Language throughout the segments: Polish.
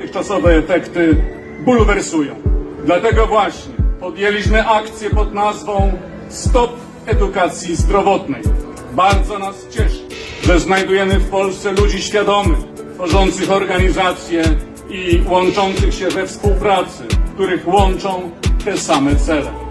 dotychczasowe efekty bulwersują. Dlatego właśnie podjęliśmy akcję pod nazwą Stop Edukacji Zdrowotnej. Bardzo nas cieszy, że znajdujemy w Polsce ludzi świadomych, tworzących organizacje i łączących się we współpracy, których łączą te same cele.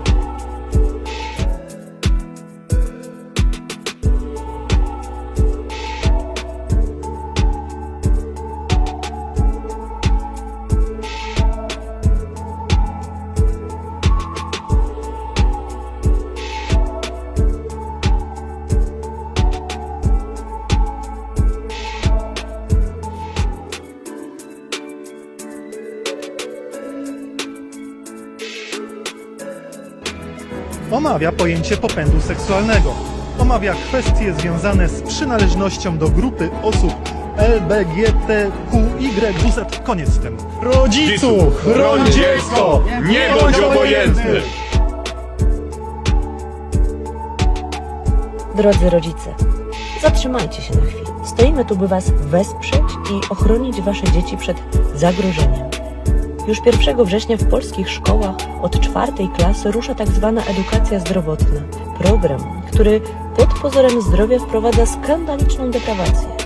Omawia pojęcie popędu seksualnego. Omawia kwestie związane z przynależnością do grupy osób LBGTQYZ. Koniec z tym. Rodziców! Chroń dziecko! Nie bądź obojętny! Drodzy rodzice, zatrzymajcie się na chwilę. Stoimy tu, by Was wesprzeć i ochronić Wasze dzieci przed zagrożeniem. Już 1 września w polskich szkołach od czwartej klasy rusza tak zwana edukacja zdrowotna. Program, który pod pozorem zdrowia wprowadza skandaliczną deprawację.